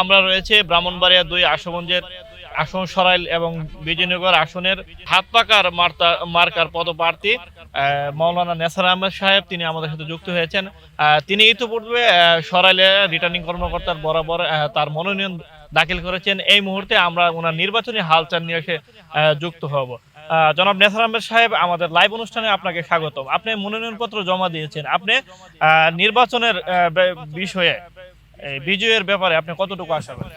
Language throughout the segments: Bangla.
আমরা রয়েছে ব্রাহ্মণবাড়িয়া দুই আশুগঞ্জের আসন সরাইল এবং বিজয়নগর আসনের হাত পাকার মার্কার পদপ্রার্থী আহ, মাওলানা নেসার আহমেদ সাহেব তিনি আমাদের সাথে যুক্ত হয়েছেন। তিনি ইতিপূর্বে সরাইলে রিটার্নিং কর্মকর্তার বরাবর তার মনোনয়ন দাখিল করেছেন। এই মুহূর্তে আমরা ওনার নির্বাচনী হালচাল নিয়ে এসে যুক্ত হব। জনাব নেসার আহমেদ সাহেব আমাদের লাইভ অনুষ্ঠানে আপনাকে স্বাগতম। আপনি মনোনয়নপত্র জমা দিয়েছেন। আপনি নির্বাচনের বিষয়ে বিজয়ের ব্যাপারে আপনি কতটুকু আশা করেন?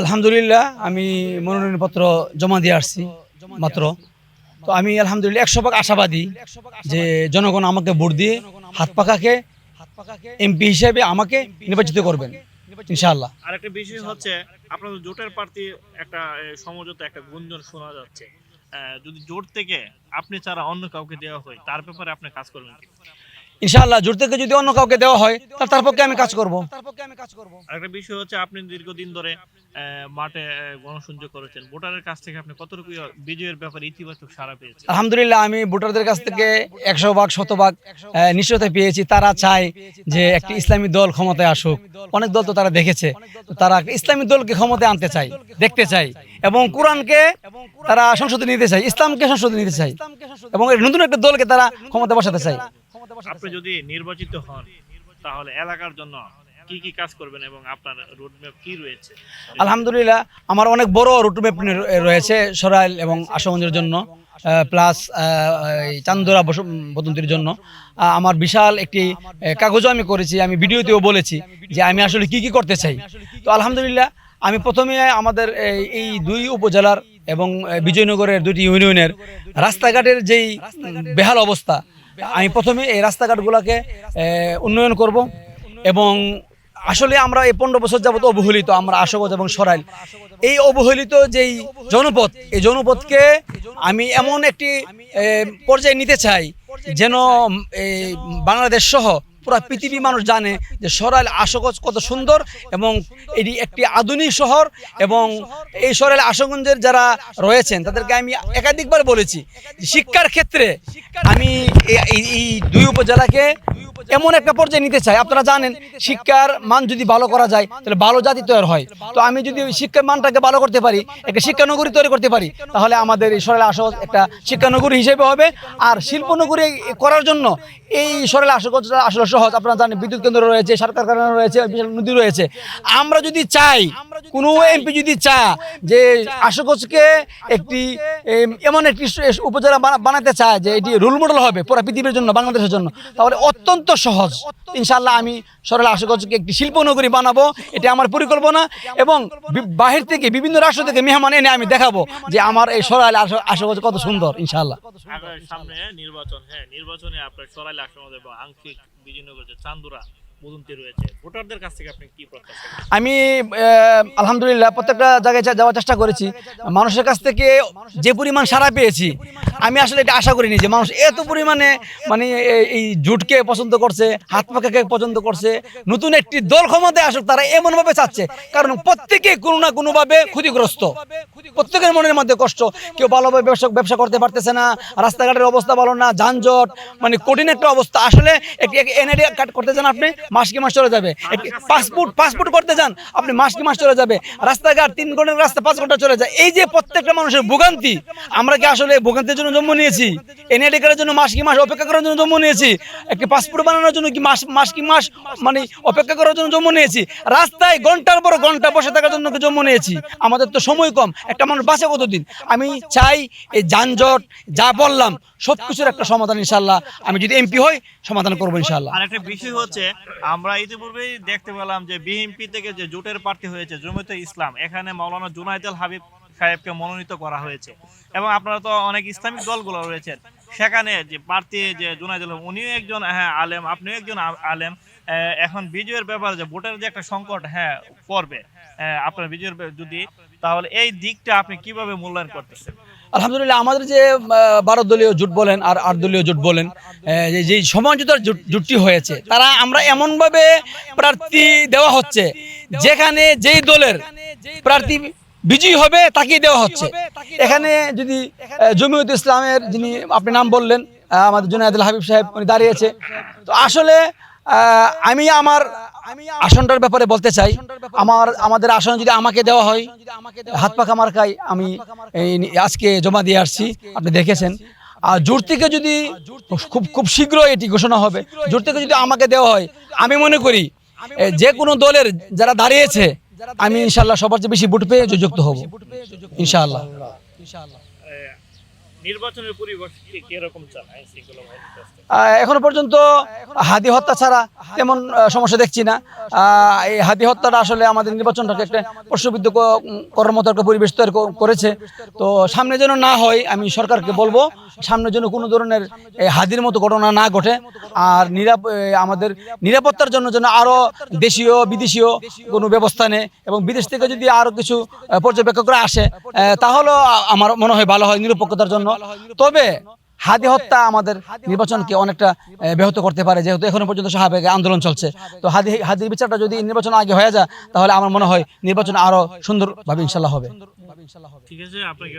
আলহামদুলিল্লাহ আমি মনোনয়নপত্র জমা দিয়ে আসছি মাত্র। তো আমি আলহামদুলিল্লাহ একশো ভাগ আশাবাদী যে জনগণ আমাকে ভোট দিয়ে হাত পাকাকে এমপি হিসেবে আমাকে নির্বাচিত করবেন ইনশাআল্লাহ। আর একটা বিষয় হচ্ছে আপনাদের জোটের প্রার্থী একটা সমঝোতা একটা গুঞ্জন শোনা যাচ্ছে। যদি জোট থেকে আপনি ছাড়া অন্য কাউকে দেওয়া হয় তার ব্যাপারে আপনি কাজ করবেন ইনশাআল্লাহ জোর থেকে যদি অন্য কাউকে দেওয়া হয় তাহলে তার পক্ষে আমি কাজ করব। আর একটা বিষয় হচ্ছে আপনি দীর্ঘদিন ধরে মাঠে গণসংযোগ করেছেন। ভোটারের কাছ থেকে আপনি কতটুকু বিজয়ের ব্যাপারে ইতিবাচক সাড়া পেয়েছেন? আলহামদুলিল্লাহ আমি ভোটারদের কাছ থেকে একশো ভাগ শতভাগ নিশ্চয়তা পেয়েছি। তারা চায় যে একটি ইসলামী দল ক্ষমতায় আসুক। অনেক দল তো তারা দেখেছে। তারা ইসলামী দলকে ক্ষমতায় আনতে চায় দেখতে চায়। এবং কোরআনকে তারা সংসদে নিতে চায় ইসলামকে সংসদে নিতে চায়। এবং নতুন একটা দলকে তারা ক্ষমতা বসাতে চায়। আপনি যদি নির্বাচিত হন তাহলে এলাকার জন্য কি কি কাজ করবেন এবং আপনার রোডম্যাপ কি রয়েছে? আলহামদুলিল্লাহ আমার অনেক বড় রুটম্যাপ রয়েছে সরাইল এবং আশুগঞ্জের জন্য প্লাস চান্দোরা বদন্তির জন্য। আমার বিশাল একটি কাগজও আমি করেছি আমি ভিডিওতেও বলেছি যে আমি আসলে কি কি করতে চাই। তো আলহামদুলিল্লাহ আমি প্রথমে আমাদের এই- এই দুই উপজেলার এবং বিজয়নগরের দুটি ইউনিয়নের রাস্তাঘাটের যেই বেহাল অবস্থা আমি প্রথমে এই রাস্তাঘাটগুলোকে উন্নয়ন করব এবং আসলে আমরা এই পনেরো বছর যাবত অবহেলিত, আমরা আশগজ এবং সরাইল। এই অবহেলিত যেই জনপদ, এই জনপদকে আমি এমন একটি পর্যায়ে নিতে চাই যেন, এই বাংলাদেশ সহ পুরো পৃথিবী মানুষ জানে যে সরাইল আশগঞ্জ কত সুন্দর এবং এটি একটি আধুনিক শহর এবং এই সরাইল আশগঞ্জের যারা রয়েছেন, তাদেরকে আমি একাধিকবার বলেছি শিক্ষার ক্ষেত্রে আমি এই দুই উপজেলাকে এমন একটা পর্যায়ে নিতে চাই। আপনারা জানেন, শিক্ষার মান যদি ভালো করা যায়, তাহলে ভালো জাতি তৈরি হয়। তো আমি যদি ওই শিক্ষার মানটাকে ভালো করতে পারি, একটা শিক্ষানগরী তৈরি করতে পারি, তাহলে আমাদের এই সরল আসা একটা শিক্ষানগরী হিসেবে হবে। আর শিল্পনগরী করার জন্য এই সরল আসা আসলে সহজ? আপনারা জানেন, বিদ্যুৎ কেন্দ্র রয়েছে সরকার কারখানা রয়েছে, বিশাল নদী রয়েছে। আমরা যদি চাই, কোনো এমপি যদি চা যে আশুগঞ্জকে একটি এমন একটি উপজেলা বানাতে চায় যে এটি রোল মডেল হবে পুরো পৃথিবীর জন্য, বাংলাদেশের জন্য, তাহলে অত্যন্ত সহজ। ইনশাল্লাহ আমি সরল আশুগঞ্জকে একটি শিল্পনগরী বানাবো, এটা আমার পরিকল্পনা এবং বাহির থেকে বিভিন্ন রাষ্ট্র থেকে মেহমান এনে আমি দেখাবো যে আমার এই সরাইল আশুগঞ্জ কত সুন্দর ইনশাল্লাহ নির্বাচন হ্যাঁ নির্বাচনে আপনার সরাইল আশুগঞ্জ এবং আংশিক বিজয়নগর চান্দুরা আমি আলহামদুলিল্লাহ, প্রত্যেকটা জায়গায় যাওয়ার চেষ্টা করেছি। মানুষের কাছ থেকে যে পরিমাণ সাড়া পেয়েছি, আমি আসলে এটা আশা করিনি যে মানুষ এত পরিমাণে মানে এই- জুটকে পছন্দ করছে, হাত পাখাকে পছন্দ করছে, নতুন একটি দল ক্ষমতায় আসুক, তারা এমনভাবে চাচ্ছে। কারণ প্রত্যেকে কোনো না কোনোভাবে ক্ষতিগ্রস্ত। প্রত্যেকের মনের মধ্যে কষ্ট। কেউ ভালোভাবে ব্যবসা ব্যবসা করতে পারতেছে না, রাস্তাঘাটের অবস্থা ভালো না, যানজট মানে কঠিন একটা অবস্থা। আসলে একটি এনআইডি কার্ড করতে যান আপনি মাস কি মাস চলে যাবে। পাসপোর্ট পাসপোর্ট করতে যান আপনি মাস কি মাস চলে যাবে। রাস্তাঘাট তিন ঘণ্টার রাস্তা পাঁচ ঘণ্টা চলে যায়। এই যে প্রত্যেকটা মানুষের ভোগান্তি আমরা কি আসলে ভোগান্তির জন্য জন্ম নিয়েছি? এনআইডি কার্ডের জন্য মাস কি মাস অপেক্ষা করার জন্য জন্ম নিয়েছি? একটি পাসপোর্ট বানানোর জন্য কি মাস মাস কি মাস মানে অপেক্ষা করার জন্য জন্ম নিয়েছি? রাস্তায় ঘণ্টার পর ঘণ্টা বসে থাকার জন্য জন্ম নিয়েছি? আমাদের তো সময় কম। একটা মানুষ বাঁচে কতদিন? আমি চাই এই যানজট যা বললাম সব কিছুর একটা সমাধান ইনশাল্লাহ আমি যদি এমপি হই সমাধান করব ইনশাল্লাহ আর একটা বিষয় হচ্ছে আমরা ইতিপূর্বেই দেখতে পেলাম যে বিএনপি থেকে যে জোটের প্রার্থী হয়েছে জমিয়তে ইসলাম, এখানে মাওলানা জুনাইদুল হাবিব সাহেবকে মনোনীত করা হয়েছে। এবং আপনারা তো অনেক ইসলামিক দলগুলো রয়েছেন। সেখানে যে প্রার্থী যে জুনাইদুল উনিও একজন হ্যাঁ আলেম, আপনিও একজন আলেম। এখন বিজয়ের ব্যাপারে যে ভোটের যে একটা সংকট হ্যাঁ পড়বে। আপনার বিজয়ের যদি, তাহলে এই দিকটা আপনি কীভাবে মূল্যায়ন করতেছেন? আলহামদুলিল্লাহ আমাদের যে বারো দলীয় জোট বলেন আর আট দলীয় জোট বলেন যে- সমঝোতার জোটটি হয়েছে, তারা আমরা এমনভাবে প্রার্থী দেওয়া হচ্ছে, যেখানে যেই দলের প্রার্থী বিজয়ী হবে তাকেই দেওয়া হচ্ছে। এখানে যদি জমিয়ত ইসলামের যিনি আপনি নাম বললেন আমাদের জুনায়দুল হাবিব সাহেব, উনি দাঁড়িয়েছে। তো আসলে আমি আমার আসনটার ব্যাপারে বলতে চাই আমার আমাদের আসন যদি আমাকে দেওয়া হয় হাত পাখা মার্কায় আমি আজকে জমা দিয়ে আসছি আপনি দেখেছেন। আর জোর থেকে যদি খুব খুব শীঘ্র এটি ঘোষণা হবে জোর থেকে যদি আমাকে দেওয়া হয় আমি মনে করি যে কোনো দলের যারা দাঁড়িয়েছে আমি ইনশাল্লাহ সবার চেয়ে বেশি ভোট পেয়ে যুক্ত হব। ইনশাআল্লাহ। নির্বাচনের কীরকম এখনও পর্যন্ত হাদি হত্যা ছাড়া তেমন সমস্যা দেখছি না। এই হাদি হত্যাটা আসলে আমাদের নির্বাচনটাকে একটা প্রশ্নবিদ্ধ করার মতো পরিবেশ তৈরি করেছে। তো সামনে যেন না হয়, আমি সরকারকে বলব, সামনে যেন কোনো ধরনের হাদির মতো ঘটনা না ঘটে, আর নিরাপ আমাদের নিরাপত্তার জন্য যেন আরও দেশীয়, বিদেশীয় কোনো ব্যবস্থা নেয় এবং বিদেশ থেকে যদি আরও কিছু পর্যবেক্ষকরা আসে তাহলেও আমার মনে হয় ভালো হয় নিরপেক্ষতার জন্য। তবে হাদি হত্যা আমাদের নির্বাচনকে অনেকটা ব্যাহত করতে পারে, যেহেতু এখনও পর্যন্ত সাহাবেগে আন্দোলন চলছে। তো হাদি, হাদির বিচারটা যদি নির্বাচন আগে হয়ে যায়, তাহলে আমার মনে হয় নির্বাচন আরও সুন্দরভাবে ইনশাল্লাহ হবে। ঠিক আছে, আপনাকে